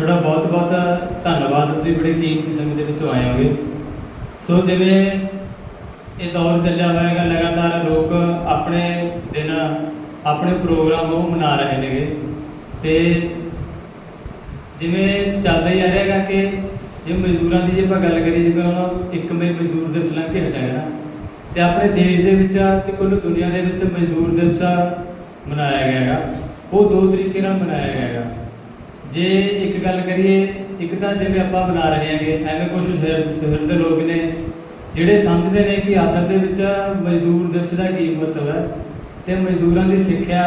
ਤੁਹਾਡਾ ਬਹੁਤ ਬਹੁਤ ਧੰਨਵਾਦ। ਤੁਸੀਂ ਬੜੇ ਕੀਮਤੀ ਸਮੇਂ ਦੇ ਵਿੱਚੋਂ ਆਏ ਹੋਗੇ। ਸੋ ਜਿਵੇਂ ਇਹ ਦੌਰ ਚੱਲਿਆ ਹੋਇਆ ਹੈਗਾ, ਲਗਾਤਾਰ ਲੋਕ ਆਪਣੇ ਦਿਨ, ਆਪਣੇ ਪ੍ਰੋਗਰਾਮ ਉਹ ਮਨਾ ਰਹੇ ਨੇਗੇ। ਤੇ ਜਿਵੇਂ ਚੱਲਦਾ ਹੀ ਆ ਰਿਹਾ ਹੈਗਾ ਕਿ ਜੇ ਮਜ਼ਦੂਰਾਂ ਦੀ ਜੇ ਆਪਾਂ ਗੱਲ ਕਰੀਏ, ਜਿਵੇਂ ਹੁਣ ਇੱਕ ਮਈ ਮਜ਼ਦੂਰ ਦਿਵਸ ਲੰਘ ਕੇ ਹਟਿਆ ਨਾ ਤੇ ਆਪਣੇ ਦੇਸ਼ ਦੇ ਵਿੱਚ ਤੇ ਕੁੱਲ ਦੁਨੀਆ ਦੇ ਵਿੱਚ ਮਜ਼ਦੂਰ ਦਿਵਸ ਮਨਾਇਆ ਗਿਆ ਹੈਗਾ। ਉਹ ਦੋ ਤਰੀਕੇ ਨਾਲ ਮਨਾਇਆ ਗਿਆ ਹੈਗਾ। ਜੇ ਇੱਕ ਗੱਲ ਕਰੀਏ, ਇੱਕ ਤਾਂ ਜਿਵੇਂ ਆਪਾਂ ਬਣਾ ਰਹੇ ਹਾਂਗੇ, ਐਵੇਂ ਕੁਝ ਸ਼ਹਿਰ ਦੇ ਲੋਕ ਨੇ, ਜਿਹੜੇ ਸਮਝਦੇ ਨੇ ਕਿ ਅਸਲ ਦੇ ਵਿੱਚ ਮਜ਼ਦੂਰ ਦਿਵਸ ਦਾ ਕੀ ਮਹੱਤਵ ਹੈ, ਤੇ ਮਜ਼ਦੂਰਾਂ ਦੀ ਸਿੱਖਿਆ,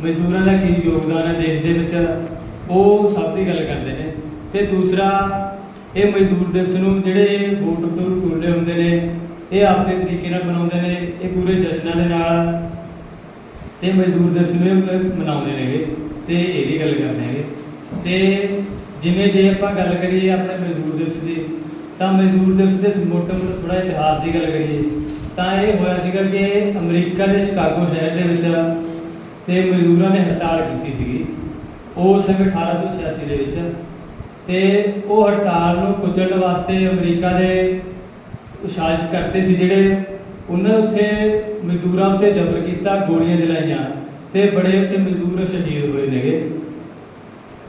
ਮਜ਼ਦੂਰਾਂ ਦਾ ਕੀ ਯੋਗਦਾਨ ਹੈ ਦੇਸ਼ ਦੇ ਵਿੱਚ, ਉਹ ਸਭ ਦੀ ਗੱਲ ਕਰਦੇ ਨੇ। ਤੇ ਦੂਸਰਾ, ਇਹ ਮਜ਼ਦੂਰ ਦਿਵਸ ਨੂੰ ਜਿਹੜੇ ਵੋਟ ਤੋਂ ਟੋਲੇ ਹੁੰਦੇ ਨੇ, ਇਹ ਆਪਦੇ ਤਰੀਕੇ ਨਾਲ ਮਨਾਉਂਦੇ ਨੇ, ਇਹ ਪੂਰੇ ਜਸ਼ਨਾਂ ਦੇ ਨਾਲ ਤੇ ਮਜ਼ਦੂਰ ਦਿਵਸ ਨੂੰ ਮਨਾਉਂਦੇ ਨੇਗੇ, ਤੇ ਇਹਦੀ ਗੱਲ ਕਰਦੇ ਨੇਗੇ। ਤੇ ਜਿਵੇਂ ਜੇ ਆਪਾਂ ਗੱਲ ਕਰੀਏ ਆਪਣੇ ਮਜ਼ਦੂਰ ਦਿਵਸ ਦੀ, ਤਾਂ ਮਜ਼ਦੂਰ ਦਿਵਸ ਦੇ ਮੋਟੇ ਮੋਟੇ ਥੋੜਾ ਇਤਿਹਾਸ ਦੀ ਗੱਲ ਕਰੀਏ, ਤਾਂ ਇਹ ਹੋਇਆ ਸੀਗਾ ਕਿ ਅਮਰੀਕਾ ਦੇ ਸ਼ਿਕਾਗੋ ਸ਼ਹਿਰ ਦੇ ਵਿੱਚ ਤੇ ਮਜ਼ਦੂਰਾਂ ਨੇ ਹੜਤਾਲ ਕੀਤੀ ਸੀਗੀ। ਉਹ ਸਮੇਂ 1886 ਦੇ ਵਿੱਚ ਤੇ ਉਹ ਹੜਤਾਲ ਨੂੰ ਕੁਚਲਣ ਵਾਸਤੇ ਅਮਰੀਕਾ ਦੇ ਉਸ਼ਾਰਿਸ਼ ਕਰਦੇ ਸੀ, ਜਿਹੜੇ ਉਹਨਾਂ ਉੱਥੇ ਮਜ਼ਦੂਰਾਂ ਉੱਤੇ ਜ਼ਬਰ ਕੀਤਾ, ਗੋਲੀਆਂ ਚਲਾਈਆਂ ਤੇ ਬੜੇ ਉੱਥੇ ਮਜ਼ਦੂਰ ਸ਼ਹੀਦ ਹੋਏ ਨੇਗੇ।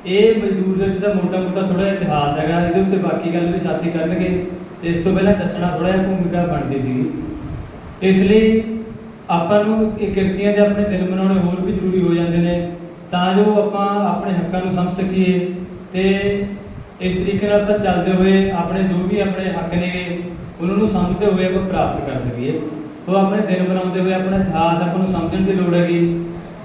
ਇਹ ਮਜ਼ਦੂਰ ਦੇ ਵਿੱਚ ਦਾ ਮੋਟਾ ਮੋਟਾ ਥੋੜਾ ਇਤਿਹਾਸ ਹੈਗਾ, ਇਹਦੇ ਉੱਤੇ ਬਾਕੀ ਗੱਲ ਵੀ ਸਾਥੀ ਕਰਨਗੇ। ਤੇ ਇਸ ਤੋਂ ਪਹਿਲਾਂ ਦੱਸਣਾ ਥੋੜਾ ਜਿਹਾ ਭੂਮਿਕਾ ਬਣਦੀ ਸੀਗੀ ਇਸ ਲਈ ਆਪਾਂ ਨੂੰ ਇਹ ਕਿਰਤੀਆਂ ਦੇ ਆਪਣੇ ਦਿਨ ਮਨਾਉਣੇ ਹੋਰ ਵੀ ਜ਼ਰੂਰੀ ਹੋ ਜਾਂਦੇ ਨੇ, ਤਾਂ ਜੋ ਆਪਾਂ ਆਪਣੇ ਹੱਕਾਂ ਨੂੰ ਸਮਝ ਸਕੀਏ। ਤੇ ਇਸ ਤਰੀਕੇ ਨਾਲ ਆਪਾਂ ਚੱਲਦੇ ਹੋਏ ਆਪਣੇ ਜੋ ਵੀ ਆਪਣੇ ਹੱਕ ਨੇ, ਉਹਨਾਂ ਨੂੰ ਸਮਝਦੇ ਹੋਏ ਆਪਾਂ ਪ੍ਰਾਪਤ ਕਰ ਸਕੀਏ। ਤੋਂ ਆਪਣੇ ਦਿਨ ਬਣਾਉਂਦੇ ਹੋਏ ਆਪਣਾ ਇਤਿਹਾਸ ਆਪਾਂ ਨੂੰ ਸਮਝਣ ਦੀ ਲੋੜ ਹੈਗੀ।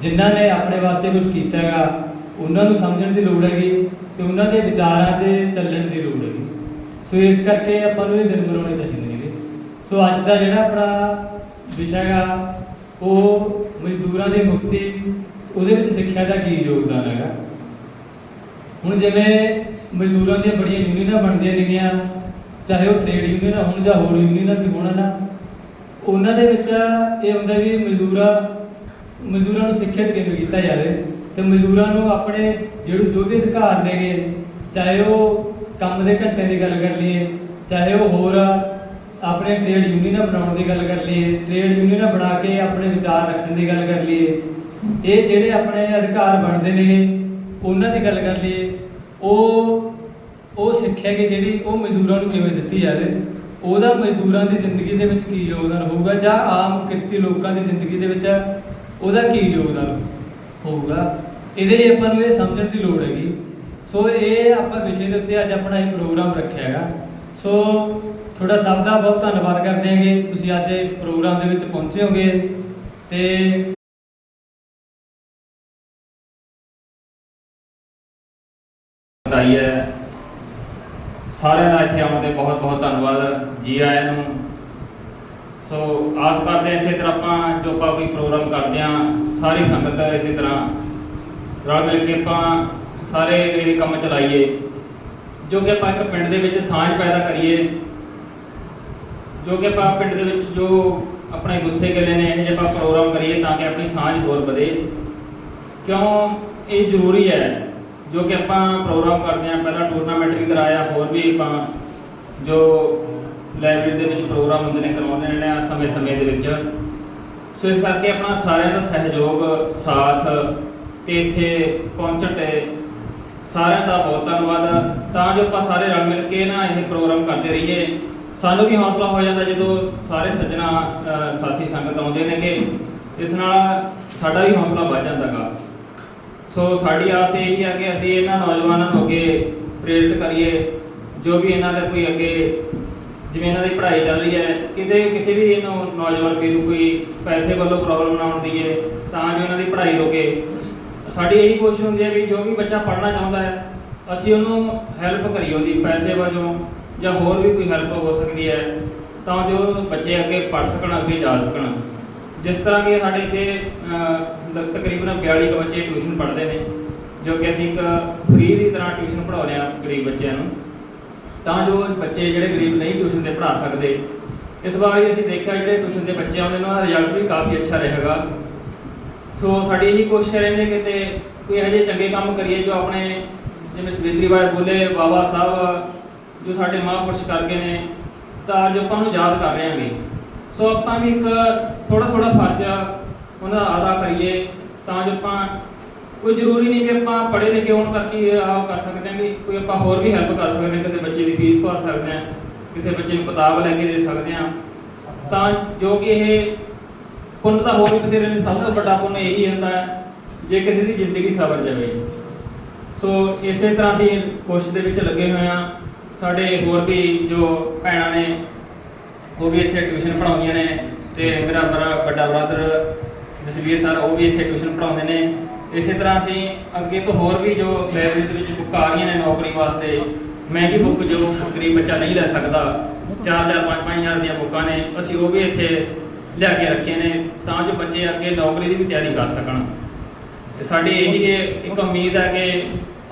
ਜਿਨ੍ਹਾਂ ਨੇ ਆਪਣੇ ਵਾਸਤੇ ਕੁਝ ਕੀਤਾ ਹੈਗਾ ਉਹਨਾਂ ਨੂੰ ਸਮਝਣ ਦੀ ਲੋੜ ਹੈਗੀ ਤੇ ਉਹਨਾਂ ਦੇ ਵਿਚਾਰਾਂ ਤੇ ਚੱਲਣ ਦੀ ਲੋੜ ਹੈਗੀ। ਸੋ ਇਸ ਕਰਕੇ ਆਪਾਂ ਨੂੰ ਇਹ ਦਿਨ ਮਨਾਉਣੇ ਚਾਹੀਦੇ ਨੇਗੇ। ਸੋ ਅੱਜ ਦਾ ਜਿਹੜਾ ਆਪਣਾ ਵਿਸ਼ਾ ਹੈਗਾ, ਉਹ ਮਜ਼ਦੂਰਾਂ ਦੀ ਮੁਕਤੀ, ਉਹਦੇ ਵਿੱਚ ਸਿੱਖਿਆ ਦਾ ਕੀ ਯੋਗਦਾਨ ਹੈਗਾ? ਹੁਣ ਜਿਵੇਂ ਮਜ਼ਦੂਰਾਂ ਦੀਆਂ ਬੜੀਆਂ ਯੂਨੀਅਨਾਂ ਬਣਦੀਆਂ ਨੇਗੀਆਂ, ਚਾਹੇ ਉਹ ਟ੍ਰੇਡ ਯੂਨੀਅਨਾਂ ਹੋਣ ਜਾਂ ਹੋਰ ਯੂਨੀਅਨਾਂ ਵੀ ਹੋਣ ਨਾ, ਉਹਨਾਂ ਦੇ ਵਿੱਚ ਇਹ ਹੁੰਦਾ ਵੀ ਮਜ਼ਦੂਰਾਂ ਮਜ਼ਦੂਰਾਂ ਨੂੰ ਸਿੱਖਿਅਤ ਕਿਵੇਂ ਕੀਤਾ ਜਾਵੇ? ਤੇ ਮਜ਼ਦੂਰਾਂ ਨੂੰ ਆਪਣੇ ਜਿਹੜੇ ਜੋ ਵੀ ਅਧਿਕਾਰ ਨੇਗੇ, ਚਾਹੇ ਉਹ ਕੰਮ ਦੇ ਘੰਟੇ ਦੀ ਗੱਲ ਕਰ ਲਈਏ, ਚਾਹੇ ਉਹ ਹੋਰ ਆਪਣੇ ਟ੍ਰੇਡ ਯੂਨੀਅਨਾਂ ਬਣਾਉਣ ਦੀ ਗੱਲ ਕਰ ਲਈਏ ਟ੍ਰੇਡ ਯੂਨੀਅਨਾਂ ਬਣਾ ਕੇ ਆਪਣੇ ਵਿਚਾਰ ਰੱਖਣ ਦੀ ਗੱਲ ਕਰ ਲਈਏ, ਇਹ ਜਿਹੜੇ ਆਪਣੇ ਅਧਿਕਾਰ ਬਣਦੇ ਨੇ ਉਹਨਾਂ ਦੀ ਗੱਲ ਕਰ ਲਈਏ, ਉਹ ਉਹ ਸਿੱਖਿਆ ਕਿ ਜਿਹੜੀ ਉਹ ਮਜ਼ਦੂਰਾਂ ਨੂੰ ਕਿਵੇਂ ਦਿੱਤੀ ਜਾਵੇ, ਉਹਦਾ ਮਜ਼ਦੂਰਾਂ ਦੀ ਜ਼ਿੰਦਗੀ ਦੇ ਵਿੱਚ ਕੀ ਯੋਗਦਾਨ ਹੋਊਗਾ ਜਾਂ ਆਮ ਕਿਰਤੀ ਲੋਕਾਂ ਦੀ ਜ਼ਿੰਦਗੀ ਦੇ ਵਿੱਚ ਉਹਦਾ ਕੀ ਯੋਗਦਾਨ ਹੋਊਗਾ? ਹੋਊਗਾ। ਇਹਦੇ ਲਈ ਆਪਾਂ ਨੂੰ ਇਹ ਸਮਝਣ ਦੀ ਲੋੜ ਹੈਗੀ। ਸੋ ਇਹ ਆਪਾਂ ਵਿਸ਼ੇ ਦੇ ਉੱਤੇ ਅੱਜ ਆਪਣਾ ਇਹ ਪ੍ਰੋਗਰਾਮ ਰੱਖਿਆ ਹੈਗਾ। ਸੋ ਤੁਹਾਡਾ ਸਭ ਦਾ ਬਹੁਤ ਧੰਨਵਾਦ ਕਰਦੇ ਹਾਂਗੇ। ਤੁਸੀਂ ਅੱਜ ਇਸ ਪ੍ਰੋਗਰਾਮ ਦੇ ਵਿੱਚ ਪਹੁੰਚੇ ਹੋਗੇ। ਤੇ ਵਧਾਈ ਹੈ। ਸਾਰਿਆਂ ਦਾ ਇੱਥੇ ਆਉਣ ਤੇ ਬਹੁਤ ਬਹੁਤ ਧੰਨਵਾਦ। ਜੀ ਆਇਆਂ ਨੂੰ ਸੋ ਆਸ ਕਰਦੇ ਹਾਂ ਇਸੇ ਤਰ੍ਹਾਂ ਆਪਾਂ, ਜੋ ਆਪਾਂ ਕੋਈ ਪ੍ਰੋਗਰਾਮ ਕਰਦੇ ਹਾਂ, ਸਾਰੀ ਸੰਗਤ ਇਸੇ ਤਰ੍ਹਾਂ ਰਲ ਮਿਲ ਕੇ ਆਪਾਂ ਸਾਰੇ ਇਹ ਕੰਮ ਚਲਾਈਏ, ਜੋ ਕਿ ਆਪਾਂ ਇੱਕ ਪਿੰਡ ਦੇ ਵਿੱਚ ਸਾਂਝ ਪੈਦਾ ਕਰੀਏ, ਜੋ ਕਿ ਆਪਾਂ ਪਿੰਡ ਦੇ ਵਿੱਚ ਜੋ ਆਪਣੇ ਗੁੱਸੇ ਗਿਲੇ ਨੇ, ਇਹ ਜੇ ਆਪਾਂ ਪ੍ਰੋਗਰਾਮ ਕਰੀਏ ਤਾਂ ਕਿ ਆਪਣੀ ਸਾਂਝ ਹੋਰ ਵਧੇ। ਕਿਉਂ? ਇਹ ਜ਼ਰੂਰੀ ਹੈ, ਜੋ ਕਿ ਆਪਾਂ ਪ੍ਰੋਗਰਾਮ ਕਰਦੇ ਹਾਂ, ਪਹਿਲਾਂ ਟੂਰਨਾਮੈਂਟ ਵੀ ਕਰਾਇਆ, ਹੋਰ ਵੀ ਆਪਾਂ ਜੋ ਲਾਇਬ੍ਰੇਰੀ ਦੇ ਵਿੱਚ ਪ੍ਰੋਗਰਾਮ ਹੁੰਦੇ ਨੇ ਕਰਵਾਉਂਦੇ ਨੇ ਸਮੇਂ-ਸਮੇਂ ਦੇ ਵਿੱਚ। ਸੋ ਇਸ ਕਰਕੇ ਆਪਣਾ ਸਾਰਿਆਂ ਦਾ ਸਹਿਯੋਗ, ਸਾਥ ਤੇ ਇੱਥੇ ਪਹੁੰਚਣ ਤੇ ਸਾਰਿਆਂ ਦਾ ਬਹੁਤ ਧੰਨਵਾਦ। ਤਾਂ ਜੋ ਆਪਾਂ ਸਾਰੇ ਰਲ ਮਿਲ ਕੇ ਨਾ ਇਹ ਪ੍ਰੋਗਰਾਮ ਕਰਦੇ ਰਹੀਏ, ਸਾਨੂੰ ਵੀ ਹੌਸਲਾ ਹੋ ਜਾਂਦਾ ਜਦੋਂ ਸਾਰੇ ਸੱਜਣਾ ਸਾਥੀ ਸੰਗਤ ਆਉਂਦੇ ਨੇਗੇ। ਇਸ ਨਾਲ ਸਾਡਾ ਵੀ ਹੌਸਲਾ ਵੱਧ ਜਾਂਦਾਗਾ। ਸੋ ਸਾਡੀ ਆਸ ਇਹ ਹੀ ਹੈ ਕਿ ਅਸੀਂ ਇਹਨਾਂ ਨੌਜਵਾਨਾਂ ਨੂੰ ਅੱਗੇ ਪ੍ਰੇਰਿਤ ਕਰੀਏ, ਜੋ ਵੀ ਇਹਨਾਂ ਦਾ ਕੋਈ ਅੱਗੇ ਜਿਵੇਂ ਇਹਨਾਂ ਦੀ ਪੜ੍ਹਾਈ ਚੱਲ ਰਹੀ ਹੈ, ਕਿਤੇ ਕਿਸੇ ਵੀ ਇਹਨੂੰ ਨੌਜਵਾਨ ਵੀਰ ਨੂੰ ਕੋਈ ਪੈਸੇ ਵੱਲੋਂ ਪ੍ਰੋਬਲਮ ਨਾ ਆਉਂਦੀ ਹੈ ਤਾਂ ਜੋ ਇਹਨਾਂ ਦੀ ਪੜ੍ਹਾਈ ਰੁਕੇ। ਸਾਡੀ ਇਹੀ ਕੋਸ਼ਿਸ਼ ਹੁੰਦੀ ਹੈ ਵੀ ਜੋ ਵੀ ਬੱਚਾ ਪੜ੍ਹਨਾ ਚਾਹੁੰਦਾ ਹੈ, ਅਸੀਂ ਉਹਨੂੰ ਹੈਲਪ ਕਰੀਏ ਉਹਦੀ, ਪੈਸੇ ਵਜੋਂ ਜਾਂ ਹੋਰ ਵੀ ਕੋਈ ਹੈਲਪ ਹੋ ਸਕਦੀ ਹੈ, ਤਾਂ ਜੋ ਬੱਚੇ ਅੱਗੇ ਪੜ੍ਹ ਸਕਣ, ਅੱਗੇ ਜਾ ਸਕਣ। ਜਿਸ ਤਰ੍ਹਾਂ ਕਿ ਸਾਡੇ ਇੱਥੇ ਤਕਰੀਬਨ 42 ਕੁ ਬੱਚੇ ਟਿਊਸ਼ਨ ਪੜ੍ਹਦੇ ਨੇ, ਜੋ ਕਿ ਅਸੀਂ ਇੱਕ ਫ੍ਰੀ ਦੀ ਤਰ੍ਹਾਂ ਟਿਊਸ਼ਨ ਪੜ੍ਹਾਉਂਦੇ ਹਾਂ ਗਰੀਬ ਬੱਚਿਆਂ ਨੂੰ। ਤਾਂ ਜੋ ਬੱਚੇ ਜਿਹੜੇ ਗਰੀਬ ਨਹੀਂ ਟਿਊਸ਼ਨ ਤੇ ਪੜ੍ਹਾ ਸਕਦੇ। ਇਸ ਵਾਰ ਵੀ ਅਸੀਂ ਦੇਖਿਆ ਜਿਹੜੇ ਟਿਊਸ਼ਨ ਦੇ ਬੱਚੇ ਆਉਂਦੇ ਨੇ, ਉਹਨਾਂ ਦਾ ਰਿਜ਼ਲਟ ਵੀ ਕਾਫੀ ਅੱਛਾ ਰਹੇਗਾ। ਸੋ ਸਾਡੀ ਇਹੀ ਕੋਸ਼ਿਸ਼ ਰਹਿੰਦੀ ਹੈ ਕਿ ਤੇ ਕੋਈ ਇਹੋ ਜਿਹੇ ਚੰਗੇ ਕੰਮ ਕਰੀਏ ਜੋ ਆਪਣੇ, ਜਿਵੇਂ ਸਵਿਤਰੀ ਬਾਈ ਬੋਲੇ, ਬਾਬਾ ਸਾਹਿਬ, ਜੋ ਸਾਡੇ ਮਹਾਂਪੁਰਸ਼ ਕਰਕੇ ਨੇ, ਤਾਂ ਅੱਜ ਆਪਾਂ ਨੂੰ ਯਾਦ ਕਰ ਰਹੇ ਹਾਂਗੇ ਸੋ ਆਪਾਂ ਵੀ ਇੱਕ ਥੋੜਾ ਥੋੜਾ ਫਰਜ਼ ਉਹਨਾਂ ਦਾ ਅਦਾ ਕਰੀਏ, ਤਾਂ ਜੋ ਆਪਾਂ ਕੋਈ ਜ਼ਰੂਰੀ ਨਹੀਂ ਕਿ ਆਪਾਂ ਪੜ੍ਹੇ ਲਿਖੇ ਹੋਣ ਕਰਕੇ ਆਹ ਕਰ ਸਕਦੇ ਹਾਂ ਕਿ ਕੋਈ ਆਪਾਂ ਹੋਰ ਵੀ ਹੈਲਪ ਕਰ ਸਕਦੇ ਹਾਂ, ਕਿਸੇ ਬੱਚੇ ਦੀ ਫੀਸ ਭਰ ਸਕਦੇ ਹਾਂ, ਕਿਸੇ ਬੱਚੇ ਨੂੰ ਕਿਤਾਬ ਲੈ ਕੇ ਦੇ ਸਕਦੇ ਹਾਂ। ਤਾਂ ਜੋ ਕਿ ਇਹ ਪੁੰਨ ਤਾਂ ਹੋਰ ਵੀ ਬਥੇਰੇ ਨੇ, ਸਭ ਤੋਂ ਵੱਡਾ ਪੁੰਨ ਇਹੀ ਹੁੰਦਾ ਹੈ, ਜੇ ਕਿਸੇ ਦੀ ਜ਼ਿੰਦਗੀ ਸਵਰ ਜਾਵੇ। ਸੋ ਇਸੇ ਤਰ੍ਹਾਂ ਅਸੀਂ ਕੋਸ਼ਿਸ਼ ਦੇ ਵਿੱਚ ਲੱਗੇ ਹੋਏ ਹਾਂ। ਸਾਡੇ ਹੋਰ ਵੀ ਜੋ ਭੈਣਾਂ ਨੇ, ਉਹ ਵੀ ਇੱਥੇ ਟਿਊਸ਼ਨ ਪੜਾਉਂਦੀਆਂ ਨੇ ਤੇ ਮੇਰਾ ਬੜਾ ਵੱਡਾ ਬ੍ਰਦਰ ਜਸਵੀਰ ਸਰ ਉਹ ਵੀ ਇੱਥੇ ਟਿਊਸ਼ਨ ਪੜਾਉਂਦੇ ਨੇ। ਇਸੇ ਤਰ੍ਹਾਂ ਅਸੀਂ ਅੱਗੇ ਤੋਂ ਹੋਰ ਵੀ ਜੋ ਲਾਇਬ੍ਰੇਰੀ ਦੇ ਵਿੱਚ ਬੁੱਕਾਂ ਆ ਰਹੀਆਂ ਨੇ ਨੌਕਰੀ ਵਾਸਤੇ, ਮਹਿੰਗੀ ਬੁੱਕ ਜੋ ਗਰੀਬ ਬੱਚਾ ਨਹੀਂ ਲੈ ਸਕਦਾ 4-4 5-5000 ਦੀਆਂ ਬੁੱਕਾਂ ਨੇ, ਅਸੀਂ ਉਹ ਵੀ ਇੱਥੇ ਲਿਆ ਕੇ ਰੱਖੀਆਂ ਨੇ ਤਾਂ ਜੋ ਬੱਚੇ ਅੱਗੇ ਨੌਕਰੀ ਦੀ ਵੀ ਤਿਆਰੀ ਕਰ ਸਕਣ। ਤੇ ਸਾਡੀ ਇਹੀ ਇੱਕ ਉਮੀਦ ਹੈ ਕਿ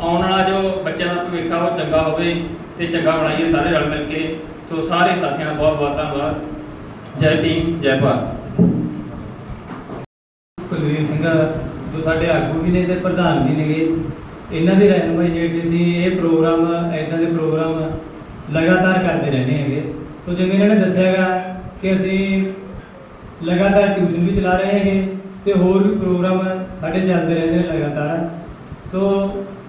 ਆਉਣ ਵਾਲਾ ਜੋ ਬੱਚਿਆਂ ਦਾ ਭਵਿੱਖ ਆ, ਉਹ ਚੰਗਾ ਹੋਵੇ ਤੇ ਚੰਗਾ ਬਣਾਈਏ ਸਾਰੇ ਰਲ ਮਿਲ ਕੇ। ਸੋ ਸਾਰੇ ਸਾਥੀਆਂ ਦਾ ਬਹੁਤ ਬਹੁਤ ਧੰਨਵਾਦ। ਜੈ ਭੀਮ, ਜੈ ਭਾਰਤ। ਕੁਲਵੀਰ ਸਿੰਘ ਸਾਡੇ ਆਗੂ ਵੀ ਨੇ ਤੇ ਪ੍ਰਧਾਨ ਵੀ ਨੇਗੇ। ਇਹਨਾਂ ਦੀ ਰਹਿਨੁਮਾਈ ਹੇਠ ਅਸੀਂ ਇਹ ਪ੍ਰੋਗਰਾਮ ਐਦਾਂ ਦੇ ਪ੍ਰੋਗਰਾਮ ਲਗਾਤਾਰ ਕਰਦੇ ਰਹਿੰਦੇ ਹੈਗੇ। ਸੋ ਜਿਵੇਂ ਇਹਨਾਂ ਨੇ ਦੱਸਿਆਗਾ ਕਿ ਅਸੀਂ ਲਗਾਤਾਰ ਟਿਊਸ਼ਨ ਵੀ ਚਲਾ ਰਹੇ ਹੈਗੇ ਤੇ ਹੋਰ ਵੀ ਪ੍ਰੋਗਰਾਮ ਸਾਡੇ ਚੱਲਦੇ ਰਹਿੰਦੇ ਨੇ ਲਗਾਤਾਰ। ਸੋ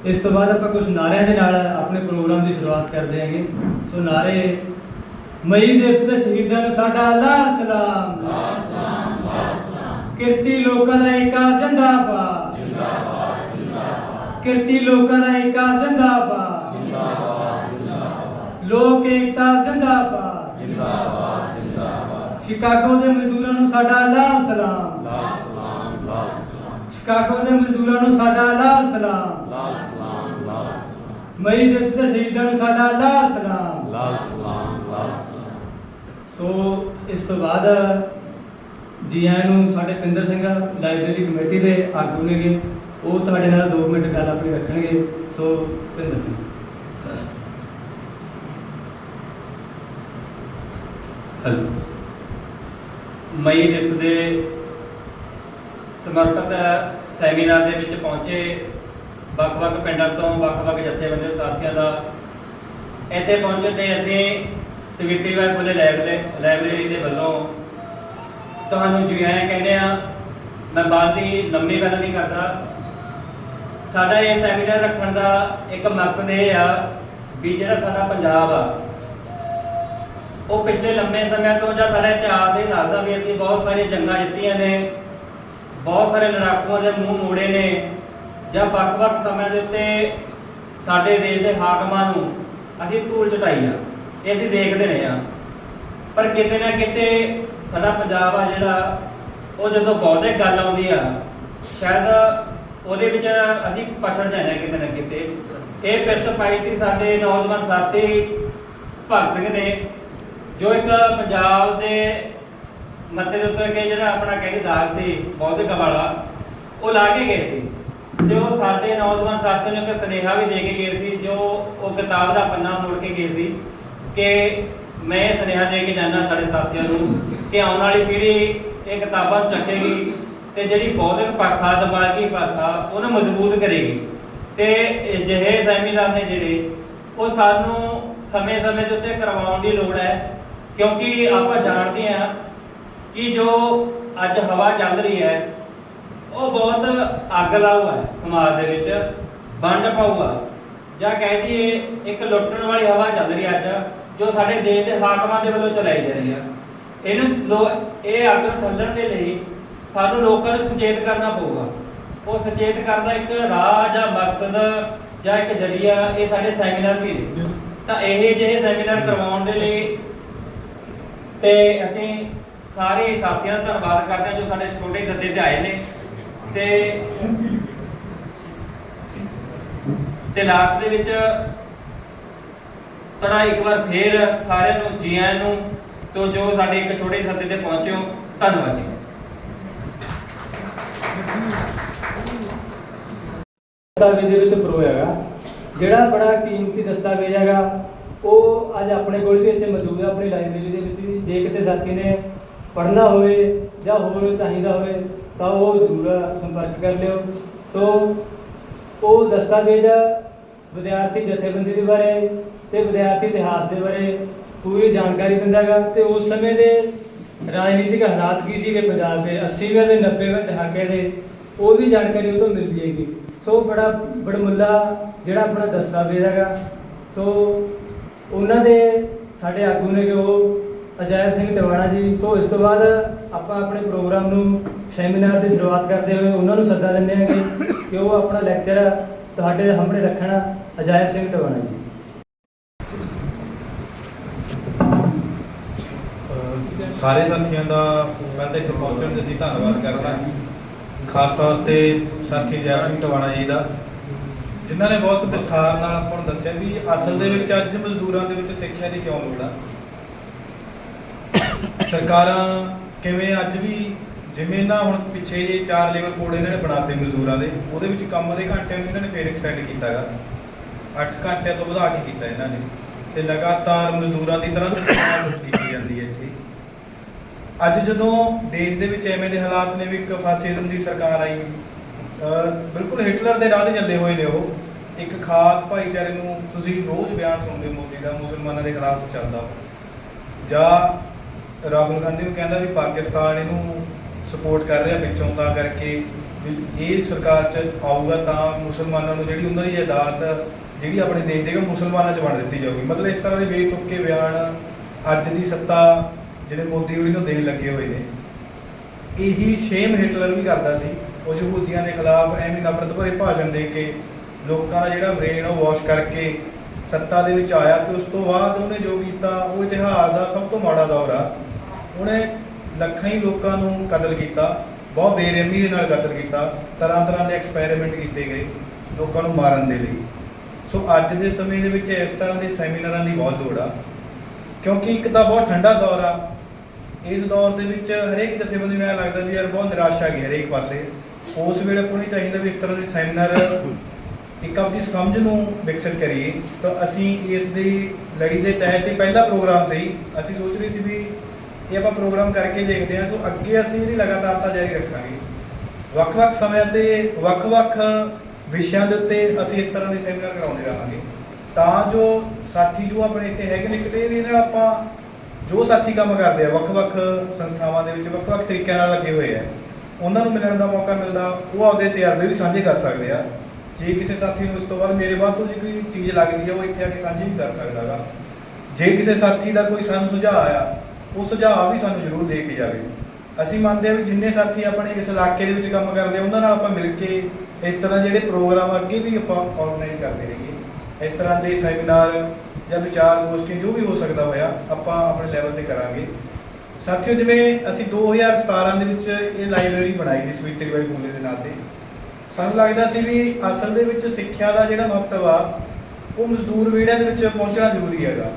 ਇਸ ਤੋਂ ਬਾਅਦ ਆਪਾਂ ਕੁਝ ਨਾਰਿਆਂ ਦੇ ਨਾਲ ਆਪਣੇ ਪ੍ਰੋਗਰਾਮ ਦੀ ਸ਼ੁਰੂਆਤ ਕਰਦੇ ਹੈਗੇ। ਸੋ ਨਾਰੇ ਮਈ ਦਿਵਸ ਦੇ ਸ਼ਹੀਦਾਂ ਨੂੰ ਸਾਡਾ ਲਾਲ ਸਲਾਮ। ਕਿਰਤੀ ਲੋਕਾਂ ਦਾ ਏਕਾ ਜਿੰਦਾਬਾਦ। ਕਿਰਤੀ ਲੋਕਾਂ ਦਾ ਏਕਾ ਜ਼ਿੰਦਾਬਾਦ। ਜਿੰਦਾਬਾਦ ਜਿੰਦਾਬਾਦ। ਲੋਕ ਏਕਤਾ ਜ਼ਿੰਦਾਬਾਦ। ਜਿੰਦਾਬਾਦ ਜਿੰਦਾਬਾਦ। ਸ਼ਿਕਾਗੋ ਦੇ ਮਜ਼ਦੂਰਾਂ ਨੂੰ ਸਾਡਾ ਲਾਲ ਸਲਾਮ। ਲਾਲ ਸਲਾਮ ਲਾਲ ਸਲਾਮ। ਸ਼ਿਕਾਗੋ ਦੇ ਮਜ਼ਦੂਰਾਂ ਨੂੰ ਸਾਡਾ ਲਾਲ ਸਲਾਮ। ਲਾਲ ਸਲਾਮ ਲਾਲ ਸਲਾਮ। ਮਈ ਦਿਵਸ ਦੇ ਸ਼ਹੀਦਾਂ ਨੂੰ ਸਾਡਾ ਲਾਲ ਸਲਾਮ। ਲਾਲ ਸਲਾਮ ਲਾਲ ਸਲਾਮ। ਸੋ ਇਸ ਤੋਂ ਬਾਅਦ ਜੀ ਆਇਆਂ ਨੂੰ ਸਾਡੇ ਪਿੰਦਰ ਸਿੰਘ ਲਾਇਬ੍ਰੇਰੀ ਕਮੇਟੀ ਦੇ ਆਗੂ ਨੇਗੇ ਉਹ ਤੁਹਾਡੇ ਨਾਲ 2 ਮਿੰਟ ਗੱਲ ਆਪਣੀ ਰੱਖਣਗੇ, ਸੋ ਪਿੰਦਰ ਸਿੰਘ ਹੈਲੋ ਮਈ ਦਿਵਸ ਦੇ ਸਮਰਪਿਤ ਸੈਮੀਨਾਰ ਦੇ ਵਿੱਚ ਪਹੁੰਚੇ ਵੱਖ-ਵੱਖ ਪਿੰਡਾਂ ਤੋਂ ਵੱਖ-ਵੱਖ ਜਥੇਬੰਦੀ ਸਾਥੀਆਂ ਦਾ। ਇੱਥੇ ਪਹੁੰਚਣ ਤੇ ਅਸੀਂ ਸਵਿਤਰੀਵਾਲ ਬੁੱਲੇ ਲਾਇਬ੍ਰੇਰੀ ਦੇ ਵੱਲੋਂ ਤੁਹਾਨੂੰ ਜੀ ਆਇਆਂ ਕਹਿੰਦੇ ਆ ਮੈਂ ਬਾਹਰ ਦੀ ਲੰਮੀ ਗੱਲ ਨਹੀਂ ਕਰਦਾ। ਸਾਡਾ ਇਹ ਸੈਮੀਨਾਰ ਰੱਖਣ ਦਾ ਇੱਕ ਮਕਸਦ ਇਹ ਆ ਵੀ ਜਿਹੜਾ ਸਾਡਾ ਪੰਜਾਬ ਆ, ਉਹ ਪਿਛਲੇ ਲੰਮੇ ਸਮੇਂ ਤੋਂ ਜਾਂ ਸਾਡਾ ਇਤਿਹਾਸ ਇਹ ਦੱਸਦਾ ਵੀ ਅਸੀਂ ਬਹੁਤ ਸਾਰੀਆਂ ਜੰਗਾਂ ਜਿੱਤੀਆਂ ਨੇ, ਬਹੁਤ ਸਾਰੇ ਲੜਾਕੂਆਂ ਦੇ ਮੂੰਹ ਮੋੜੇ ਨੇ ਜਾਂ ਵੱਖ-ਵੱਖ ਸਮਿਆਂ ਦੇ ਉੱਤੇ ਸਾਡੇ ਦੇਸ਼ ਦੇ ਹਾਕਮਾਂ ਨੂੰ ਅਸੀਂ ਧੂਲ ਚਟਾਈ ਆ, ਇਹ ਅਸੀਂ ਦੇਖਦੇ ਰਹੇ ਆ ਪਰ ਕਿਤੇ ਨਾ ਕਿਤੇ ਸਾਡਾ ਪੰਜਾਬ ਆ ਜਿਹੜਾ, ਉਹ ਜਦੋਂ ਬਹੁਤੇ ਗੱਲ ਆਉਂਦੀ ਆ, ਸ਼ਾਇਦ ਉਹਦੇ ਵਿੱਚ ਅਸੀਂ ਪਛੜ ਜਾਂਦੇ ਹਾਂ ਕਿਤੇ ਨਾ ਕਿਤੇ। ਇਹ ਪਿਰਤ ਪਾਈ ਸੀ ਸਾਡੇ ਨੌਜਵਾਨ ਸਾਥੀ ਭਗਤ ਸਿੰਘ ਨੇ, ਜੋ ਇੱਕ ਪੰਜਾਬ ਦੇ ਮੱਥੇ ਦੇ ਉੱਤੇ ਕਿ ਜਿਹੜਾ ਆਪਣਾ ਕਹਿੰਦੇ ਦਾਗ ਸੀ, ਬੌਧਿਕ ਵਾਲਾ, ਉਹ ਲਾ ਕੇ ਗਏ ਸੀ। ਤੇ ਉਹ ਸਾਡੇ ਨੌਜਵਾਨ ਸਾਥੀਆਂ ਨੂੰ ਇੱਕ ਸੁਨੇਹਾ ਵੀ ਦੇ ਕੇ ਗਏ ਸੀ, ਜੋ ਉਹ ਕਿਤਾਬ ਦਾ ਪੰਨਾ ਮੋੜ ਕੇ ਗਏ ਸੀ ਕਿ ਮੈਂ ਇਹ ਸੁਨੇਹਾ ਦੇ ਕੇ ਜਾਣਾ ਸਾਡੇ ਸਾਥੀਆਂ ਨੂੰ ਕਿ ਆਉਣ ਵਾਲੀ ਪੀੜ੍ਹੀ ਇਹ ਕਿਤਾਬਾਂ ਚੱਕੇਗੀ। ਤੇ ਜਿਹੜੀ ਬੌਧਿਕ ਪੱਖ ਆ ਦਿਮਾਗੀ ਪੱਖ, ਉਹਨੂੰ ਮਜ਼ਬੂਤ ਕਰੇਗੀ। ਤੇ ਜਿਹੇ ਸੈਮੀਨਾਰ ਨੇ ਜਿਹੜੇ, ਉਹ ਸਾਨੂੰ ਸਮੇਂ-ਸਮੇਂ ਦੇ ਉੱਤੇ ਕਰਵਾਉਣ ਦੀ ਲੋੜ ਹੈ, ਕਿਉਂਕਿ ਆਪਾਂ ਜਾਣਦੇ ਹਾਂ ਕਿ ਜੋ ਅੱਜ ਹਵਾ ਚੱਲ ਰਹੀ ਹੈ, ਉਹ ਬਹੁਤ ਅੱਗ ਲਾਊ ਹੈ ਸਮਾਜ ਦੇ ਵਿੱਚ, ਵੰਡ ਪਾਊ ਆ ਜਾਂ ਕਹਿ ਦਈਏ, ਇੱਕ ਲੁੱਟਣ ਵਾਲੀ ਹਵਾ ਚੱਲ ਰਹੀ ਹੈ ਅੱਜ, ਜੋ ਸਾਡੇ ਦੇਸ਼ ਦੇ ਹਾਕਮਾਂ ਦੇ ਵੱਲੋਂ ਚਲਾਈ ਜਾ ਰਹੀ ਹੈ। ਇਹਨੂੰ ਲੋ, ਇਹ ਅੱਗ ਨੂੰ ਠੱਲਣ ਦੇ ਲਈ ਸਾਨੂੰ ਲੋਕਾਂ ਨੂੰ ਸੁਚੇਤ ਕਰਨਾ ਪਊਗਾ। ਉਹ ਸੁਚੇਤ ਕਰਨ ਦਾ ਇੱਕ ਰਾਹ ਜਾਂ ਮਕਸਦ ਜਾਂ ਇੱਕ ਜਰੀਆ, ਇਹ ਸਾਡੇ ਸੈਮੀਨਾਰ ਵੀ ਨੇ। ਤਾਂ ਇਹ ਜਿਹੇ ਸੈਮੀਨਾਰ ਕਰਵਾਉਣ ਦੇ ਲਈ ਤੇ ਅਸੀਂ ਸਾਰੇ ਸਾਥੀਆਂ ਦਾ ਧੰਨਵਾਦ ਕਰਦੇ ਹਾਂ ਜੋ ਸਾਡੇ ਛੋਟੇ ਸੱਦੇ ਤੇ ਆਏ ਨੇ। ਤੇ ਤੇ ਲਾਸਟ ਦੇ ਵਿੱਚ ਤੁਹਾਡਾ ਇੱਕ ਵਾਰ ਫੇਰ ਸਾਰਿਆਂ ਨੂੰ ਜੀ ਆਇਆਂ ਨੂੰ, ਤੋਂ ਜੋ ਸਾਡੇ ਇੱਕ ਛੋਟੇ ਸੱਦੇ ਤੇ ਪਹੁੰਚਿਓ ਧੰਨਵਾਦ ਜੀ। ਦਸਤਾਵੇਜ਼ ਦੇ ਵਿੱਚ ਪ੍ਰੋ ਹੈਗਾ। ਜਿਹੜਾ ਬੜਾ ਕੀਮਤੀ ਦਸਤਾਵੇਜ਼ ਹੈਗਾ, ਉਹ ਅੱਜ ਆਪਣੇ ਕੋਲ ਵੀ ਇੱਥੇ ਮੌਜੂਦ ਹੈ, ਆਪਣੀ ਲਾਇਬ੍ਰੇਰੀ ਦੇ ਵਿੱਚ ਵੀ। ਜੇ ਕਿਸੇ ਸਾਥੀ ਨੇ ਪੜ੍ਹਨਾ ਹੋਵੇ ਜਾਂ ਹੋਰ ਚਾਹੀਦਾ ਹੋਵੇ, ਤਾਂ ਉਹ ਜ਼ਰੂਰ ਸੰਪਰਕ ਕਰ ਲਿਓ। ਸੋ ਉਹ ਦਸਤਾਵੇਜ਼ ਵਿਦਿਆਰਥੀ ਜਥੇਬੰਦੀ ਦੇ ਬਾਰੇ ਤੇ ਵਿਦਿਆਰਥੀ ਇਤਿਹਾਸ ਦੇ ਬਾਰੇ ਪੂਰੀ ਜਾਣਕਾਰੀ ਦਿੰਦਾ ਹੈਗਾ ਤੇ ਉਸ ਸਮੇਂ ਦੇ ਰਾਜਨੀਤਿਕ ਹਾਲਾਤ ਕੀ ਸੀਗੇ ਪੰਜਾਬ ਦੇ? 80ਵੇਂ ਦੇ 90ਵੇਂ ਦਹਾਕੇ ਦੇ। ਉਹ ਵੀ ਜਾਣਕਾਰੀ ਉਹ ਤੋਂ ਮਿਲਦੀ ਹੈਗੀ। ਸੋ ਬੜਾ ਬੜਮੁੱਲਾ ਜਿਹੜਾ ਆਪਣਾ ਦਸਤਾਵੇਜ਼ ਹੈਗਾ। ਸੋ ਉਹਨਾਂ ਦੇ ਸਾਡੇ ਆਗੂ ਨੇ ਕਿ ਉਹ ਅਜਾਇਬ ਸਿੰਘ ਟਵਾਣਾ ਜੀ, ਸੋ ਇਸ ਤੋਂ ਬਾਅਦ ਆਪਾਂ ਆਪਣੇ ਪ੍ਰੋਗਰਾਮ ਨੂੰ ਸੈਮੀਨਾਰ ਦੀ ਸ਼ੁਰੂਆਤ ਕਰਦੇ ਹੋਏ ਉਹਨਾਂ ਨੂੰ ਸੱਦਾ ਦਿੰਦੇ ਹਾਂ ਕਿ ਕਿ ਉਹ ਆਪਣਾ ਲੈਕਚਰ ਤੁਹਾਡੇ ਸਾਹਮਣੇ ਰੱਖਣ ਅਜਾਇਬ ਸਿੰਘ ਟਵਾਣਾ ਜੀ। ਸਾਰੇ ਸਾਥੀਆਂ ਦਾ ਮੈਂ ਤਾਂ ਇੱਕ ਪਹੁੰਚਣ ਦੇ ਅਸੀਂ ਧੰਨਵਾਦ ਕਰਦਾ। ਖਾਸ ਤੌਰ ਤੇ ਸਾਥੀ ਜੈ ਸਿੰਘ ਟਵਾਣਾ ਜੀ ਦਾ, ਜਿਨ੍ਹਾਂ ਨੇ ਬਹੁਤ ਵਿਸਥਾਰ ਨਾਲ ਆਪਾਂ ਨੂੰ ਦੱਸਿਆ ਵੀ ਅਸਲ ਦੇ ਵਿੱਚ ਅੱਜ ਮਜ਼ਦੂਰਾਂ ਦੇ ਵਿੱਚ ਸਿੱਖਿਆ ਦੀ ਕਿਉਂ ਲੋੜ ਆ? ਸਰਕਾਰਾਂ ਕਿਵੇਂ ਅੱਜ ਵੀ ਜਿਵੇਂ ਨਾ ਹੁਣ ਪਿੱਛੇ ਜੇ ਚਾਰ ਲੇਬਰ ਕੋਡ ਇਹਨਾਂ ਨੇ ਬਣਾਤੇ ਮਜ਼ਦੂਰਾਂ ਦੇ, ਉਹਦੇ ਵਿੱਚ ਕੰਮ ਦੇ ਘੰਟਿਆਂ ਨੂੰ ਇਹਨਾਂ ਨੇ ਫੇਰ ਐਕਸਟੈਂਡ ਕੀਤਾਗਾ। 8 ਘੰਟਿਆਂ ਤੋਂ ਵਧਾ ਕੇ ਕੀਤਾ ਇਹਨਾਂ ਨੇ। ਤੇ ਲਗਾਤਾਰ ਮਜ਼ਦੂਰਾਂ ਦੀ ਤਰ੍ਹਾਂ ਕੀਤੀ ਜਾਂਦੀ ਹੈ ਇੱਥੇ। ਅੱਜ ਜਦੋਂ ਦੇਸ਼ ਦੇ ਵਿੱਚ ਐਵੇਂ ਦੇ ਹਾਲਾਤ ਨੇ ਵੀ ਇੱਕ ਫਾਸਿਜ਼ਮ ਦੀ ਸਰਕਾਰ ਆਈ ਬਿਲਕੁਲ ਹਿਟਲਰ ਦੇ ਰਾਹ ਤੇ ਚੱਲੇ ਹੋਏ ਨੇ ਉਹ, ਇੱਕ ਖਾਸ ਭਾਈਚਾਰੇ ਨੂੰ ਤੁਸੀਂ ਰੋਜ਼ ਬਿਆਨ ਸੁਣਦੇ ਹੋ ਮੋਦੀ ਦਾ, ਮੁਸਲਮਾਨਾਂ ਦੇ ਖਿਲਾਫ ਚੱਲਦਾ ਜਾਂ ਰਾਹੁਲ ਗਾਂਧੀ ਨੂੰ ਕਹਿੰਦਾ ਵੀ ਪਾਕਿਸਤਾਨ ਇਹਨੂੰ ਸਪੋਰਟ ਕਰ ਰਿਹਾ ਵਿੱਚੋਂ ਤਾਂ ਕਰਕੇ ਵੀ ਇਹ ਸਰਕਾਰ 'ਚ ਆਊਗਾ ਤਾਂ ਮੁਸਲਮਾਨਾਂ ਨੂੰ ਜਿਹੜੀ ਉਹਨਾਂ ਦੀ ਜਾਇਦਾਦ, ਜਿਹੜੀ ਆਪਣੇ ਦੇਸ਼ ਦੇ ਮੁਸਲਮਾਨਾਂ 'ਚ ਵੰਡ ਦਿੱਤੀ ਜਾਊਗੀ। ਮਤਲਬ ਇਸ ਤਰ੍ਹਾਂ ਦੇ ਬੇਤੁਕੇ ਬਿਆਨ ਅੱਜ ਦੀ ਸੱਤਾ ਜਿਹੜੇ ਮੋਦੀ ਹੋਰੀ ਨੂੰ ਦੇਣ ਲੱਗੇ ਹੋਏ ਨੇ। ਇਹੀ ਸ਼ੇਮ ਹਿਟਲਰ ਵੀ ਕਰਦਾ ਸੀ। ਉਹ ਯਹੂਦੀਆਂ ਦੇ ਖਿਲਾਫ ਐਵੇਂ ਨਫ਼ਰਤ ਭਰੇ ਭਾਸ਼ਣ ਦੇ ਕੇ ਲੋਕਾਂ ਦਾ ਜਿਹੜਾ ਬ੍ਰੇਨ ਉਹ ਵਾਸ਼ ਕਰਕੇ ਸੱਤਾ ਦੇ ਵਿੱਚ ਆਇਆ ਤੇ ਉਸ ਤੋਂ ਬਾਅਦ ਉਹਨੇ ਜੋ ਕੀਤਾ, ਉਹ ਇਤਿਹਾਸ ਦਾ ਸਭ ਤੋਂ ਮਾੜਾ ਦੌਰ ਆ। ਉਹਨੇ ਲੱਖਾਂ ਹੀ ਲੋਕਾਂ ਨੂੰ ਕਤਲ ਕੀਤਾ, ਬਹੁਤ ਬੇਰਹਿਮੀ ਦੇ ਨਾਲ ਕਤਲ ਕੀਤਾ, ਤਰ੍ਹਾਂ ਤਰ੍ਹਾਂ ਦੇ ਐਕਸਪੈਰੀਮੈਂਟ ਕੀਤੇ ਗਏ ਲੋਕਾਂ ਨੂੰ ਮਾਰਨ ਦੇ ਲਈ। ਸੋ ਅੱਜ ਦੇ ਸਮੇਂ ਦੇ ਵਿੱਚ ਇਸ ਤਰ੍ਹਾਂ ਦੇ ਸੈਮੀਨਾਰਾਂ ਦੀ ਬਹੁਤ ਲੋੜ ਆ। ਕਿਉਂਕਿ ਇੱਕ ਤਾਂ ਬਹੁਤ ਠੰਡਾ ਦੌਰ ਆ ਇਸ ਦੌਰ ਦੇ ਵਿੱਚ ਹਰੇਕ ਜਥੇਬੰਦੀ ਨੂੰ ਐਂ ਲੱਗਦਾ ਵੀ ਯਾਰ ਬਹੁਤ ਨਿਰਾਸ਼ਾ ਗਈ ਹਰੇਕ ਪਾਸੇ। ਉਸ ਵੇਲੇ ਕੋਈ ਨੂੰ ਚਾਹੀਦਾ ਵੀ ਇਸ ਤਰ੍ਹਾਂ ਦੇ ਸੈਮੀਨਾਰ ਇੱਕ ਆਪਣੀ ਸਮਝ ਨੂੰ ਵਿਕਸਿਤ ਕਰੀਏ। ਤਾਂ ਅਸੀਂ ਇਸ ਦੀ ਲੜੀ ਦੇ ਤਹਿਤ ਹੀ ਪਹਿਲਾ ਪ੍ਰੋਗਰਾਮ ਸੀ। ਅਸੀਂ ਸੋਚ ਰਹੇ ਸੀ ਵੀ ਇਹ ਆਪਾਂ ਪ੍ਰੋਗਰਾਮ ਕਰਕੇ ਦੇਖਦੇ ਹਾਂ, ਸੋ ਅੱਗੇ ਅਸੀਂ ਇਹਦੀ ਲਗਾਤਾਰਤਾ ਜਾਰੀ ਰੱਖਾਂਗੇ। ਵੱਖ-ਵੱਖ ਸਮਿਆਂ ਤੇ ਵੱਖ-ਵੱਖ ਵਿਸ਼ਿਆਂ ਦੇ ਉੱਤੇ ਅਸੀਂ ਇਸ ਤਰ੍ਹਾਂ ਦੇ ਸੈਮੀਨਾਰ ਕਰਾਉਂਦੇ ਰਹਾਂਗੇ। ਤਾਂ ਜੋ ਸਾਥੀ ਜੋ ਆਪਣੇ ਇੱਥੇ ਹੈਗੇ ਨੇ ਕਿਤੇ ਵੀ ਇਹਨਾਂ ਨਾਲ ਆਪਾਂ ਜੋ ਸਾਥੀ ਕੰਮ ਕਰਦੇ ਆ, ਵੱਖ-ਵੱਖ ਸੰਸਥਾਵਾਂ ਦੇ ਵਿੱਚ ਵੱਖ-ਵੱਖ ਤਰੀਕਿਆਂ ਨਾਲ ਲੱਗੇ ਹੋਏ ਆ, ਉਹਨਾਂ ਨੂੰ ਮਿਲਣ ਦਾ ਮੌਕਾ ਮਿਲਦਾ, ਉਹ ਆਪਦੇ ਤਜਰਬੇ ਵੀ ਸਾਂਝੇ ਕਰ ਸਕਦੇ ਆ। ਜੇ ਕਿਸੇ ਸਾਥੀ ਨੂੰ ਉਸ ਤੋਂ ਬਾਅਦ ਮੇਰੇ ਬਾਅਦ ਤੋਂ ਜੇ ਕੋਈ ਚੀਜ਼ ਲੱਗਦੀ ਆ, ਉਹ ਇੱਥੇ ਆ ਕੇ ਸਾਂਝੀ ਵੀ ਕਰ ਸਕਦਾ ਗਾ। ਜੇ ਕਿਸੇ ਸਾਥੀ ਦਾ ਕੋਈ ਸਾਨੂੰ ਸੁਝਾਅ ਆਇਆ, ਉਹ ਸੁਝਾਅ ਵੀ ਸਾਨੂੰ ਜ਼ਰੂਰ ਦੇ ਕੇ ਜਾਵੇ। ਅਸੀਂ ਮੰਨਦੇ ਹਾਂ ਵੀ ਜਿੰਨੇ ਸਾਥੀ ਆਪਣੇ ਇਸ ਇਲਾਕੇ ਦੇ ਵਿੱਚ ਕੰਮ ਕਰਦੇ ਆ, ਉਹਨਾਂ ਨਾਲ ਆਪਾਂ ਮਿਲ ਕੇ ਇਸ ਤਰ੍ਹਾਂ ਜਿਹੜੇ ਪ੍ਰੋਗਰਾਮ ਅੱਗੇ ਵੀ ਆਪਾਂ ਆਰਗੇਨਾਈਜ਼ ਕਰਦੇ ਰਹੀਏ। ਇਸ ਤਰ੍ਹਾਂ ਦੇ ਸੈਮੀਨਾਰ ਜਾਂ ਵਿਚਾਰ ਗੋਸ਼ਟੀ ਜੋ ਵੀ ਹੋ ਸਕਦਾ ਹੋਇਆ, ਆਪਾਂ ਆਪਣੇ ਲੈਵਲ ਤੇ ਕਰਾਂਗੇ। ਸਾਥੀਓ, ਜਿਵੇਂ ਅਸੀਂ 2017 ਦੇ ਵਿੱਚ ਇਹ ਲਾਇਬ੍ਰੇਰੀ ਬਣਾਈ ਸੀ ਸਵਿਤਰੀ ਬਾਈ ਫੂਲੇ ਦੇ ਨਾਂ ਤੇ। ਸਾਨੂੰ ਲੱਗਦਾ ਸੀ ਵੀ ਅਸਲ ਦੇ ਵਿੱਚ ਸਿੱਖਿਆ ਦਾ ਜਿਹੜਾ ਮਹੱਤਵ ਆ, ਉਹ ਮਜ਼ਦੂਰ ਵੇੜਿਆਂ ਦੇ ਵਿੱਚ ਪਹੁੰਚਣਾ ਜ਼ਰੂਰੀ ਹੈਗਾ।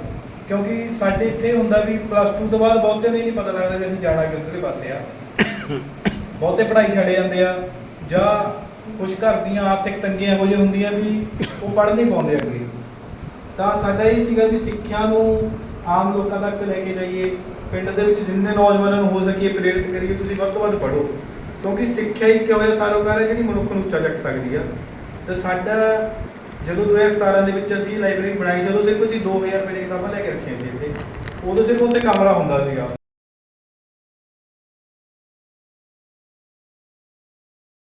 ਕਿਉਂਕਿ ਸਾਡੇ ਇੱਥੇ ਹੁੰਦਾ ਵੀ ਪਲੱਸ 2 ਤੋਂ ਬਾਅਦ ਬਹੁਤੇ ਨੂੰ ਨਹੀਂ ਪਤਾ ਲੱਗਦਾ ਵੀ ਅਸੀਂ ਜਾਣਾ ਕਿੱਧਰਲੇ ਪਾਸੇ ਆ। ਬਹੁਤੇ ਪੜ੍ਹਾਈ ਛੱਡ ਜਾਂਦੇ ਆ, ਜਾਂ ਕੁਝ ਘਰ ਦੀਆਂ ਆਰਥਿਕ ਤੰਗੀਆਂ ਇਹੋ ਜਿਹੀਆਂ ਹੁੰਦੀਆਂ ਵੀ ਉਹ ਪੜ੍ਹ ਨਹੀਂ ਪਾਉਂਦੇ ਅੱਗੇ। ਤਾਂ ਸਾਡਾ ਇਹ ਸੀਗਾ ਕਿ ਸਿੱਖਿਆ ਨੂੰ ਆਮ ਲੋਕਾਂ ਤੱਕ ਲੈ ਕੇ ਜਾਈਏ, ਪਿੰਡ ਦੇ ਵਿੱਚ ਜਿੰਨੇ ਨੌਜਵਾਨਾਂ ਨੂੰ ਹੋ ਸਕੀਏ ਪ੍ਰੇਰਿਤ ਕਰੀਏ, ਤੁਸੀਂ ਵੱਧ ਤੋਂ ਵੱਧ ਪੜ੍ਹੋ। ਕਿਉਂਕਿ ਸਿੱਖਿਆ ਹੀ ਕਿਹੋ ਜਿਹਾ ਸਾਰੋਕਾਰ ਹੈ ਜਿਹੜੀ ਮਨੁੱਖ ਨੂੰ ਉੱਚਾ ਚੱਕ ਸਕਦੀ ਆ। ਤੇ ਸਾਡਾ ਜਦੋਂ 2017 ਦੇ ਵਿੱਚ ਅਸੀਂ ਲਾਇਬ੍ਰੇਰੀ ਬਣਾਈ, ਜਦੋਂ ਸਿਰਫ ਅਸੀਂ 2000 ਰੁਪਏ ਦੀ ਕਿਤਾਬਾਂ ਲੈ ਕੇ ਰੱਖੀਆਂ ਸੀ ਇੱਥੇ, ਉਦੋਂ ਸਿਰਫ ਉੱਥੇ ਕਮਰਾ ਹੁੰਦਾ ਸੀਗਾ।